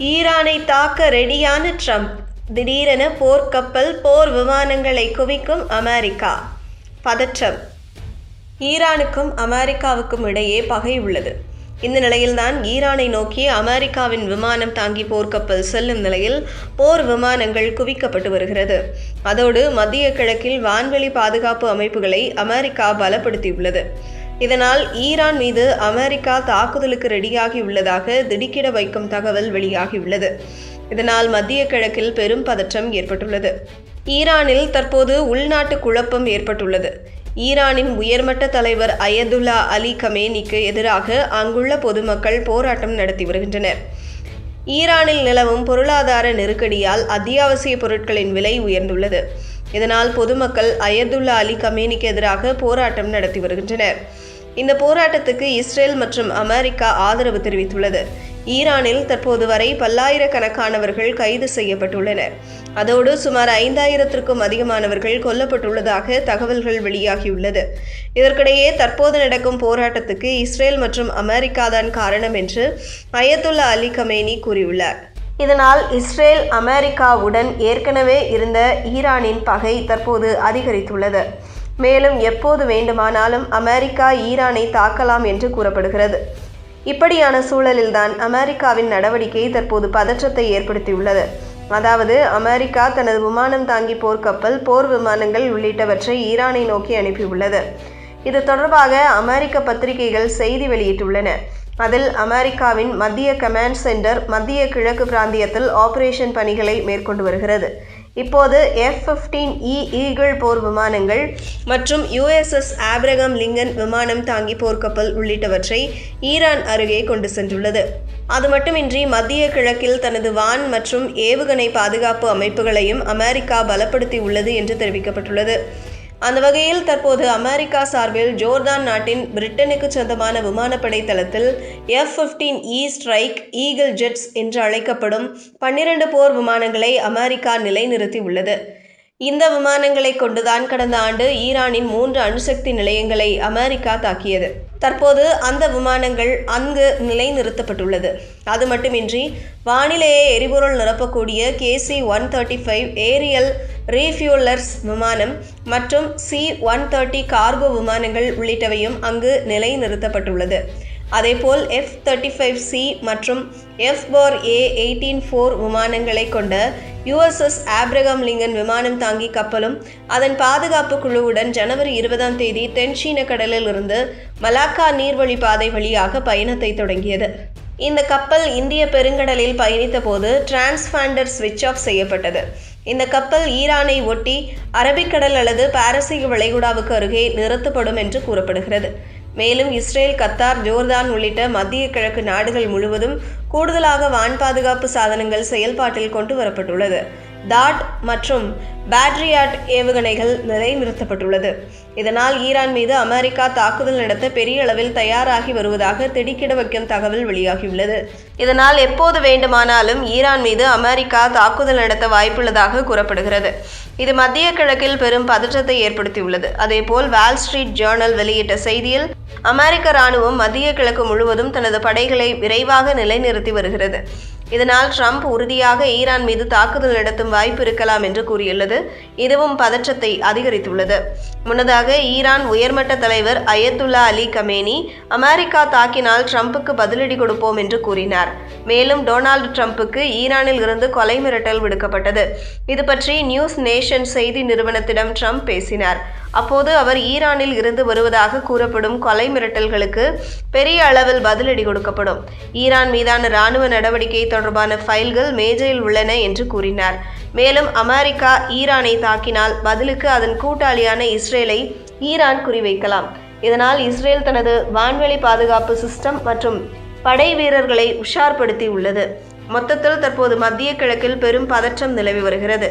ஈரானை தாக்க ரெடியான ட்ரம்ப். திடீரென போர்க்கப்பல் போர் விமானங்களை குவிக்கும் அமெரிக்கா. பதற்றம். ஈரானுக்கும் அமெரிக்காவுக்கும் இடையே பகை உள்ளது. இந்த நிலையில்தான் ஈரானை நோக்கி அமெரிக்காவின் விமானம் தாங்கி போர்க்கப்பல் செல்லும் நிலையில் போர் விமானங்கள் குவிக்கப்பட்டு வருகிறது. அதோடு மத்திய கிழக்கில் வான்வெளி பாதுகாப்பு அமைப்புகளை அமெரிக்கா பலப்படுத்தியுள்ளது. இதனால் ஈரான் மீது அமெரிக்கா தாக்குதலுக்கு ரெடியாகி உள்ளதாக திடுக்கிட வைக்கும் தகவல் வெளியாகியுள்ளது. இதனால் மத்திய கிழக்கில் பெரும் பதற்றம் ஏற்பட்டுள்ளது. ஈரானில் தற்போது உள்நாட்டு குழப்பம் ஏற்பட்டுள்ளது. ஈரானின் உயர்மட்ட தலைவர் அயதுல்லா அலி கமேனிக்கு எதிராக அங்குள்ள பொதுமக்கள் போராட்டம் நடத்தி வருகின்றனர். ஈரானில் நிலவும் பொருளாதார நெருக்கடியால் அத்தியாவசிய பொருட்களின் விலை உயர்ந்துள்ளது. இதனால் பொதுமக்கள் அயதுல்லா அலி கமேனிக்கு எதிராக போராட்டம் நடத்தி வருகின்றனர். இந்த போராட்டத்துக்கு இஸ்ரேல் மற்றும் அமெரிக்கா ஆதரவு தெரிவித்துள்ளது. ஈரானில் தற்போது வரை பல்லாயிரக்கணக்கானவர்கள் கைது செய்யப்பட்டுள்ளனர். அதோடு சுமார் ஐந்தாயிரத்திற்கும் அதிகமானவர்கள் கொல்லப்பட்டுள்ளதாக தகவல்கள் வெளியாகியுள்ளது. இதற்கிடையே தற்போது நடக்கும் போராட்டத்துக்கு இஸ்ரேல் மற்றும் அமெரிக்கா தான் காரணம் என்று அயத்துல்லா அலி கமேனி கூறியுள்ளார். இதனால் இஸ்ரேல் அமெரிக்காவுடன் ஏற்கனவே இருந்த ஈரானின் பகை தற்போது அதிகரித்துள்ளது. மேலும் எப்போது வேண்டுமானாலும் அமெரிக்கா ஈரானை தாக்கலாம் என்று கூறப்படுகிறது. இப்படியான சூழலில்தான் அமெரிக்காவின் நடவடிக்கை தற்போது பதற்றத்தை ஏற்படுத்தியுள்ளது. அதாவது அமெரிக்கா தனது விமானம் தாங்கி போர்க்கப்பல் போர் விமானங்கள் உள்ளிட்டவற்றை ஈரானை நோக்கி அனுப்பியுள்ளது. இது தொடர்பாக அமெரிக்க பத்திரிகைகள் செய்தி வெளியிட்டுள்ளன. அதில் அமெரிக்காவின் மத்திய கமாண்ட் சென்டர் மத்திய கிழக்கு பிராந்தியத்தில் ஆபரேஷன் பணிகளை மேற்கொண்டு வருகிறது. இப்போது எஃப் ஃபிஃப்டீன் இ ஈகிள் போர் விமானங்கள் மற்றும் யுஎஸ்எஸ் ஆப்ரகம் லிங்கன் விமானம் தாங்கி போர்க்கப்பல் உள்ளிட்டவற்றை ஈரான் அருகே கொண்டு சென்றுள்ளது. அது மட்டுமின்றி மத்திய கிழக்கில் தனது வான் மற்றும் ஏவுகணை பாதுகாப்பு அமைப்புகளையும் அமெரிக்கா பலப்படுத்தி உள்ளது என்று தெரிவிக்கப்பட்டுள்ளது. அந்த வகையில் தற்போது அமெரிக்கா சார்பில் ஜோர்தான் நாட்டின் பிரிட்டனுக்கு சொந்தமான விமானப்படை தளத்தில் F fifteen e E strike Eagle jets என்று அழைக்கப்படும் பன்னிரண்டு போர் விமானங்களை அமெரிக்கா நிலைநிறுத்தி உள்ளது இந்த விமானங்களை கொண்டுதான் கடந்த ஆண்டு ஈரானின் மூன்று அணுசக்தி நிலையங்களை அமெரிக்கா தாக்கியது. தற்போது அந்த விமானங்கள் அங்கு நிலைநிறுத்தப்பட்டுள்ளது. அது மட்டுமின்றி வானிலையை எரிபொருள் நிரப்பக்கூடிய KC one thirty five aerial refuelers விமானம் மற்றும் சி ஒன் தேர்ட்டி கார்கோ விமானங்கள் உள்ளிட்டவையும் அங்கு நிலைநிறுத்தப்பட்டுள்ளது. அதேபோல் எஃப் தேர்ட்டி ஃபைவ் சி மற்றும் எஃப் போர் ஏ எயிட்டீன் ஃபோர் விமானங்களை கொண்ட யுஎஸ்எஸ் ஆப்ரகாம் லிங்கன் விமானம் தாங்கி கப்பலும் அதன் பாதுகாப்பு குழுவுடன் ஜனவரி இருபதாம் தேதி தென்சீன கடலில் இருந்து மலாக்கா நீர்வழி பாதை வழியாக பயணத்தை தொடங்கியது. இந்த கப்பல் இந்திய பெருங்கடலில் பயணித்த போது டிரான்ஸ்பாண்டர் ஸ்விட்ச் ஆஃப் செய்யப்பட்டது. இந்த கப்பல் ஈரானை ஒட்டி அரபிக்கடல் அல்லது பாரசீக வளைகுடாவுக்கு அருகே நிறுத்தப்படும் என்று கூறப்படுகிறது. மேலும் இஸ்ரேல் கத்தார் ஜோர்தான் உள்ளிட்ட மத்திய கிழக்கு நாடுகள் முழுவதும் கூடுதலாக வான் பாதுகாப்பு சாதனங்கள் செயல்பாட்டில் கொண்டு வரப்பட்டுள்ளது. தாட் மற்றும் பேட்ரியாட் ஏவுகணைகள் நிலைநிறுத்தப்பட்டுள்ளது. இதனால் ஈரான் மீது அமெரிக்கா தாக்குதல் நடத்த பெரிய அளவில் தயாராகி வருவதாக திடுக்கிட வைக்கும் தகவல் வெளியாகியுள்ளது. இதனால் எப்போது வேண்டுமானாலும் ஈரான் மீது அமெரிக்கா தாக்குதல் நடத்த வாய்ப்புள்ளதாக கூறப்படுகிறது. இது மத்திய கிழக்கில் பெரும் பதற்றத்தை ஏற்படுத்தியுள்ளது. அதேபோல் வால் ஸ்ட்ரீட் ஜேர்னல் வெளியிட்ட செய்தியில் அமெரிக்க ராணுவம் மத்திய கிழக்கு முழுவதும் தனது படைகளை விரைவாக நிலைநிறுத்தி வருகிறது. இதனால் ட்ரம்ப் உறுதியாக ஈரான் மீது தாக்குதல் நடத்தும் வாய்ப்பு இருக்கலாம் என்று கூறியுள்ளது. இதுவும் பதற்றத்தை அதிகரித்துள்ளது. முன்னதாக ஈரான் உயர்மட்ட தலைவர் அயத்துல்லா அலி கமேனி அமெரிக்கா தாக்கினால் ட்ரம்ப்புக்கு பதிலடி கொடுப்போம் என்று கூறினார். மேலும் டொனால்டு ட்ரம்புக்கு ஈரானில் இருந்து கொலை மிரட்டல் விடுக்கப்பட்டது. இது பற்றி நியூஸ் நேஷன் செய்தி நிறுவனத்திடம் ட்ரம்ப் பேசினார். அப்போது அவர் ஈரானில் இருந்து வருவதாக கூறப்படும் கொலை மிரட்டல்களுக்கு பெரிய அளவில் பதிலடி கொடுக்கப்படும். ஈரான் மீதான இராணுவ நடவடிக்கை தொடர்பான ஃபைல்கள் மேஜையில் உள்ளன என்று கூறினார். மேலும் அமெரிக்கா ஈரானை தாக்கினால் பதிலுக்கு அதன் கூட்டாளியான இஸ்ரேலை ஈரான் குறிவைக்கலாம். இதனால் இஸ்ரேல் தனது வான்வெளி பாதுகாப்பு சிஸ்டம் மற்றும் படை வீரர்களை உஷார்படுத்தி உள்ளது மொத்தத்தில் தற்போது மத்திய கிழக்கில் பெரும் பதற்றம் நிலவி வருகிறது.